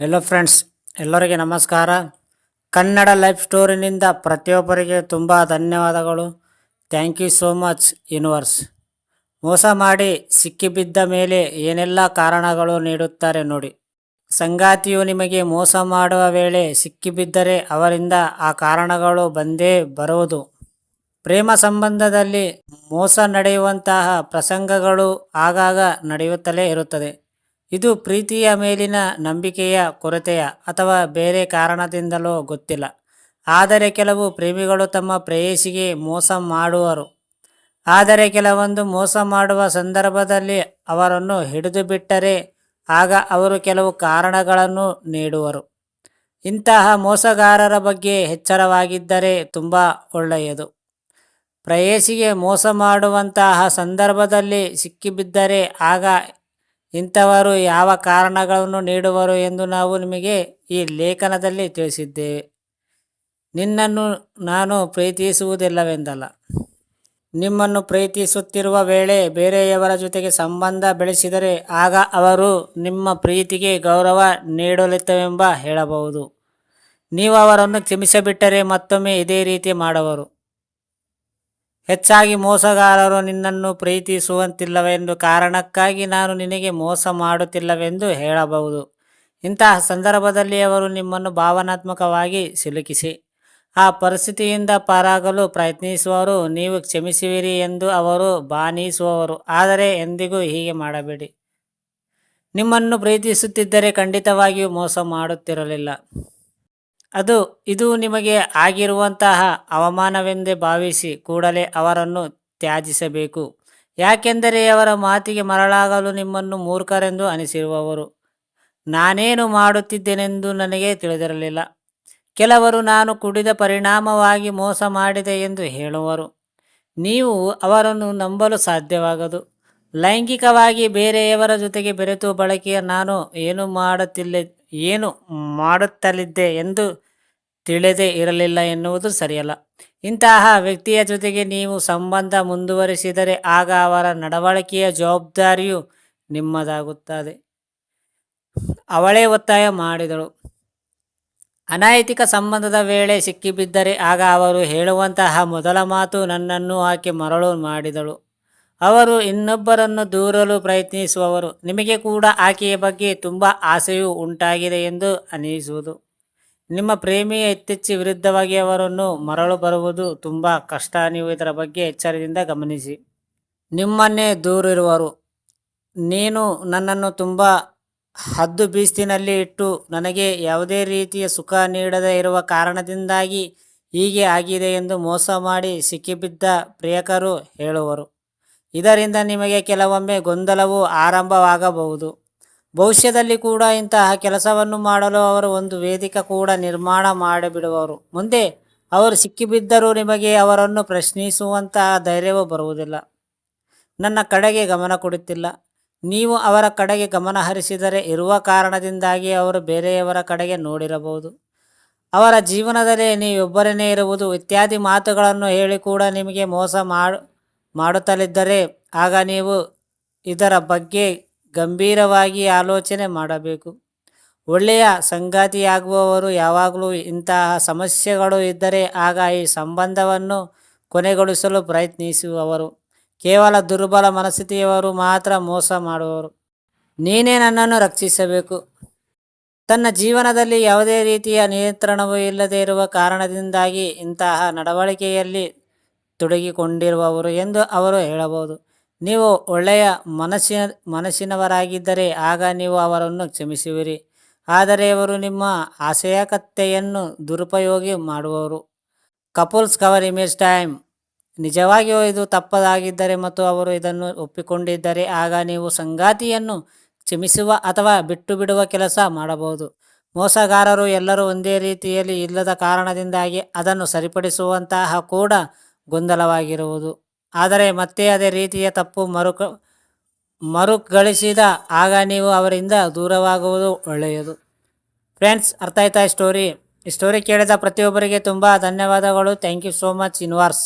Hello friends ಎಲ್ಲರಿಗೆ ನಮಸ್ಕಾರ. Kannada life ಸ್ಟೋರಿನಿಂದ ಪ್ರತಿಯೊಬ್ಬರಿಗೆ ತುಂಬ ಧನ್ಯವಾದಗಳು. Thank you so much universe ಮೋಸ ಮಾಡಿ ಸಿಕ್ಕಿಬಿದ್ದ ಮೇಲೆ ಏನೆಲ್ಲ ಕಾರಣಗಳು ನೀಡುತ್ತಾರೆ ನೋಡಿ. ಸಂಗಾತಿಯು ನಿಮಗೆ ಮೋಸ ಮಾಡುವ ವೇಳೆ ಸಿಕ್ಕಿಬಿದ್ದರೆ ಅವರಿಂದ ಆ ಕಾರಣಗಳು ಬಂದೇ ಬರುವುದು. ಪ್ರೇಮ ಸಂಬಂಧದಲ್ಲಿ ಮೋಸ ನಡೆಯುವಂತಹ ಪ್ರಸಂಗಗಳು ಆಗಾಗ ನಡೆಯುತ್ತಲೇ ಇರುತ್ತದೆ. ಇದು ಪ್ರೀತಿಯ ಮೇಲಿನ ನಂಬಿಕೆಯ ಕೊರತೆಯ ಅಥವಾ ಬೇರೆ ಕಾರಣದಿಂದಲೋ ಗೊತ್ತಿಲ್ಲ. ಆದರೆ ಕೆಲವು ಪ್ರೇಮಿಗಳು ತಮ್ಮ ಪ್ರೇಯಸಿಗೆ ಮೋಸ ಮಾಡುವರು. ಆದರೆ ಕೆಲವೊಂದು ಮೋಸ ಮಾಡುವ ಸಂದರ್ಭದಲ್ಲಿ ಅವರನ್ನು ಹಿಡಿದು ಬಿಟ್ಟರೆ ಆಗ ಅವರು ಕೆಲವು ಕಾರಣಗಳನ್ನು ನೀಡುವರು. ಇಂತಹ ಮೋಸಗಾರರ ಬಗ್ಗೆ ಎಚ್ಚರವಾಗಿದ್ದರೆ ತುಂಬ ಒಳ್ಳೆಯದು. ಪ್ರೇಯಸಿಗೆ ಮೋಸ ಮಾಡುವಂತಹ ಸಂದರ್ಭದಲ್ಲಿ ಸಿಕ್ಕಿಬಿದ್ದರೆ ಆಗ ಇಂಥವರು ಯಾವ ಕಾರಣಗಳನ್ನು ನೀಡುವರು ಎಂದು ನಾವು ನಿಮಗೆ ಈ ಲೇಖನದಲ್ಲಿ ತಿಳಿಸಿದ್ದೇವೆ. ನಿನ್ನನ್ನು ನಾನು ಪ್ರೀತಿಸುವುದಿಲ್ಲವೆಂದಲ್ಲ. ನಿಮ್ಮನ್ನು ಪ್ರೀತಿಸುತ್ತಿರುವ ವೇಳೆ ಬೇರೆಯವರ ಜೊತೆಗೆ ಸಂಬಂಧ ಬೆಳೆಸಿದರೆ ಆಗ ಅವರು ನಿಮ್ಮ ಪ್ರೀತಿಗೆ ಗೌರವ ನೀಡಲಿತ್ತವೆಂಬ ಹೇಳಬಹುದು. ನೀವು ಅವರನ್ನು ಕ್ಷಮಿಸಿಬಿಟ್ಟರೆ ಮತ್ತೊಮ್ಮೆ ಇದೇ ರೀತಿ ಮಾಡುವರು. ಹೆಚ್ಚಾಗಿ ಮೋಸಗಾರರು ನಿನ್ನನ್ನು ಪ್ರೀತಿಸುವಂತಿಲ್ಲವೆಂದು ಕಾರಣಕ್ಕಾಗಿ ನಾನು ನಿನಗೆ ಮೋಸ ಮಾಡುತ್ತಿಲ್ಲವೆಂದು ಹೇಳಬಹುದು. ಇಂತಹ ಸಂದರ್ಭದಲ್ಲಿ ಅವರು ನಿಮ್ಮನ್ನು ಭಾವನಾತ್ಮಕವಾಗಿ ಸಿಲುಕಿಸಿ. ಆ ಪರಿಸ್ಥಿತಿಯಿಂದ ಪಾರಾಗಲು ಪ್ರಯತ್ನಿಸುವವರು ನೀವು ಕ್ಷಮಿಸುವಿರಿ ಎಂದು ಅವರು ಬಾನಿಸುವವರು ಆದರೆ ಎಂದಿಗೂ ಹೀಗೆ ಮಾಡಬೇಡಿ. ನಿಮ್ಮನ್ನು ಪ್ರೀತಿಸುತ್ತಿದ್ದರೆ ಖಂಡಿತವಾಗಿಯೂ ಮೋಸ ಮಾಡುತ್ತಿರಲಿಲ್ಲ. ಅದು ಇದು ನಿಮಗೆ ಆಗಿರುವಂತಹ ಅವಮಾನವೆಂದೇ ಭಾವಿಸಿ ಕೂಡಲೇ ಅವರನ್ನು ತ್ಯಜಿಸಬೇಕು. ಯಾಕೆಂದರೆ ಅವರ ಮಾತಿಗೆ ಮರಳಾಗಲು ನಿಮ್ಮನ್ನು ಮೂರ್ಖರೆಂದು ಅನಿಸಿರುವವರು. ನಾನೇನು ಮಾಡುತ್ತಿದ್ದೇನೆಂದು ನನಗೆ ತಿಳಿದಿರಲಿಲ್ಲ. ಕೆಲವರು ನಾನು ಕುಡಿದ ಪರಿಣಾಮವಾಗಿ ಮೋಸ ಮಾಡಿದೆ ಎಂದು ಹೇಳುವರು. ನೀವು ಅವರನ್ನು ನಂಬಲು ಸಾಧ್ಯವಾಗದು. ಲೈಂಗಿಕವಾಗಿ ಬೇರೆಯವರ ಜೊತೆಗೆ ಬೆರೆತು ಬಳಕೆಯ ನಾನು ಏನು ಮಾಡುತ್ತಿಲ್ಲ ಏನು ಮಾಡುತ್ತಲಿದ್ದೆ ಎಂದು ತಿಳಿದೇ ಇರಲಿಲ್ಲ ಎನ್ನುವುದು ಸರಿಯಲ್ಲ. ಇಂತಹ ವ್ಯಕ್ತಿಯ ಜೊತೆಗೆ ನೀವು ಸಂಬಂಧ ಮುಂದುವರಿಸಿದರೆ ಆಗ ಅವರ ನಡವಳಿಕೆಯ ಜವಾಬ್ದಾರಿಯು ನಿಮ್ಮದಾಗುತ್ತದೆ. ಅವಳೇ ಒತ್ತಾಯ ಮಾಡಿದಳು. ಅನೈತಿಕ ಸಂಬಂಧದ ವೇಳೆ ಸಿಕ್ಕಿಬಿದ್ದರೆ ಆಗ ಅವರು ಹೇಳುವಂತಹ ಮೊದಲ ಮಾತು ನನ್ನನ್ನು ಆಕೆ ಮರಳು ಮಾಡಿದಳು. ಅವರು ಇನ್ನೊಬ್ಬರನ್ನು ದೂರಲು ಪ್ರಯತ್ನಿಸುವವರು. ನಿಮಗೆ ಕೂಡ ಆಕೆಯ ಬಗ್ಗೆ ತುಂಬ ಆಸೆಯೂ ಉಂಟಾಗಿದೆ ಎಂದು ಅನಿಸುವುದು ನಿಮ್ಮ ಪ್ರೇಮಿಯ ಇತ್ತೀಚೆ ವಿರುದ್ಧವಾಗಿ ಅವರನ್ನು ಮರಳು ಬರುವುದು ತುಂಬ ಕಷ್ಟ. ನೀವು ಇದರ ಬಗ್ಗೆ ಎಚ್ಚರದಿಂದ ಗಮನಿಸಿ. ನಿಮ್ಮನ್ನೇ ದೂರಿರುವರು. ನೀನು ನನ್ನನ್ನು ತುಂಬ ಹದ್ದು ಬೀಸ್ತಿನಲ್ಲಿ ಇಟ್ಟು ನನಗೆ ಯಾವುದೇ ರೀತಿಯ ಸುಖ ನೀಡದೇ ಇರುವ ಕಾರಣದಿಂದಾಗಿ ಹೀಗೆ ಆಗಿದೆ ಎಂದು ಮೋಸ ಮಾಡಿ ಸಿಕ್ಕಿಬಿದ್ದ ಪ್ರಿಯಕರು ಹೇಳುವರು. ಇದರಿಂದ ನಿಮಗೆ ಕೆಲವೊಮ್ಮೆ ಗೊಂದಲವು ಆರಂಭವಾಗಬಹುದು. ಭವಿಷ್ಯದಲ್ಲಿ ಕೂಡ ಇಂತಹ ಕೆಲಸವನ್ನು ಮಾಡಲು ಅವರು ಒಂದು ವೇದಿಕೆ ಕೂಡ ನಿರ್ಮಾಣ ಮಾಡಿಬಿಡುವರು. ಮುಂದೆ ಅವರು ಸಿಕ್ಕಿಬಿದ್ದರೂ ನಿಮಗೆ ಅವರನ್ನು ಪ್ರಶ್ನಿಸುವಂತಹ ಧೈರ್ಯವೂ ಬರುವುದಿಲ್ಲ. ನನ್ನ ಕಡೆಗೆ ಗಮನ ಕೊಡುತ್ತಿಲ್ಲ. ನೀವು ಅವರ ಕಡೆಗೆ ಗಮನ ಹರಿಸಿದರೆ ಇರುವ ಕಾರಣದಿಂದಾಗಿ ಅವರು ಬೇರೆಯವರ ಕಡೆಗೆ ನೋಡಿರಬಹುದು. ಅವರ ಜೀವನದಲ್ಲಿ ನೀವೊಬ್ಬರೇ ಇರುವುದು ಇತ್ಯಾದಿ ಮಾತುಗಳನ್ನು ಹೇಳಿ ಕೂಡ ನಿಮಗೆ ಮೋಸ ಮಾಡು ಮಾಡುತ್ತಲಿದ್ದರೆ ಆಗ ನೀವು ಇದರ ಬಗ್ಗೆ ಗಂಭೀರವಾಗಿ ಆಲೋಚನೆ ಮಾಡಬೇಕು. ಒಳ್ಳೆಯ ಸಂಗಾತಿಯಾಗುವವರು ಯಾವಾಗಲೂ ಇಂತಹ ಸಮಸ್ಯೆಗಳು ಇದ್ದರೆ ಆಗ ಈ ಸಂಬಂಧವನ್ನು ಕೊನೆಗೊಳಿಸಲು ಪ್ರಯತ್ನಿಸುವವರು. ಕೇವಲ ದುರ್ಬಲ ಮನಸ್ಥಿತಿಯವರು ಮಾತ್ರ ಮೋಸ ಮಾಡುವವರು. ನೀನೇ ನನ್ನನ್ನು ರಕ್ಷಿಸಬೇಕು. ತನ್ನ ಜೀವನದಲ್ಲಿ ಯಾವುದೇ ರೀತಿಯ ನಿಯಂತ್ರಣವೂ ಇಲ್ಲದೇ ಇರುವ ಕಾರಣದಿಂದಾಗಿ ಇಂತಹ ನಡವಳಿಕೆಯಲ್ಲಿ ತೊಡಗಿಕೊಂಡಿರುವವರು ಎಂದು ಅವರು ಹೇಳಬಹುದು. ನೀವು ಒಳ್ಳೆಯ ಮನಸ್ಸಿನ, ಮನಸ್ಸಿನವರಾಗಿದ್ದರೆ ಆಗ ನೀವು ಅವರನ್ನು ಕ್ಷಮಿಸುವಿರಿ. ಆದರೆ ಅವರು ನಿಮ್ಮ ಆಶಯಕತೆಯನ್ನು ದುರುಪಯೋಗ ಮಾಡುವವರು. Couples cover image time. ನಿಜವಾಗಿಯೂ ಇದು ತಪ್ಪದಾಗಿದ್ದರೆ ಮತ್ತು ಅವರು ಇದನ್ನು ಒಪ್ಪಿಕೊಂಡಿದ್ದರೆ ಆಗ ನೀವು ಸಂಗಾತಿಯನ್ನು ಕ್ಷಮಿಸುವ ಅಥವಾ ಬಿಟ್ಟು ಬಿಡುವ ಕೆಲಸ ಮಾಡಬಹುದು. ಮೋಸಗಾರರು ಎಲ್ಲರೂ ಒಂದೇ ರೀತಿಯಲ್ಲಿ ಇಲ್ಲದ ಕಾರಣದಿಂದಾಗಿ ಅದನ್ನು ಸರಿಪಡಿಸುವಂತಹ ಕೂಡ ಗೊಂದಲವಾಗಿರುವುದು. ಆದರೆ ಮತ್ತೆ ಅದೇ ರೀತಿಯ ತಪ್ಪು ಮರುಕ ಮರುಗಳಿಸಿದ ಆಗ ನೀವು ಅವರಿಂದ ದೂರವಾಗುವುದು ಒಳ್ಳೆಯದು. ಫ್ರೆಂಡ್ಸ್, ಅರ್ಥ ಆಯ್ತಾ ಸ್ಟೋರಿ? ಈ ಸ್ಟೋರಿ ಕೇಳಿದ ಪ್ರತಿಯೊಬ್ಬರಿಗೆ ತುಂಬ ಧನ್ಯವಾದಗಳು. Thank you so much, ಇನ್ವಾರ್ಸ್.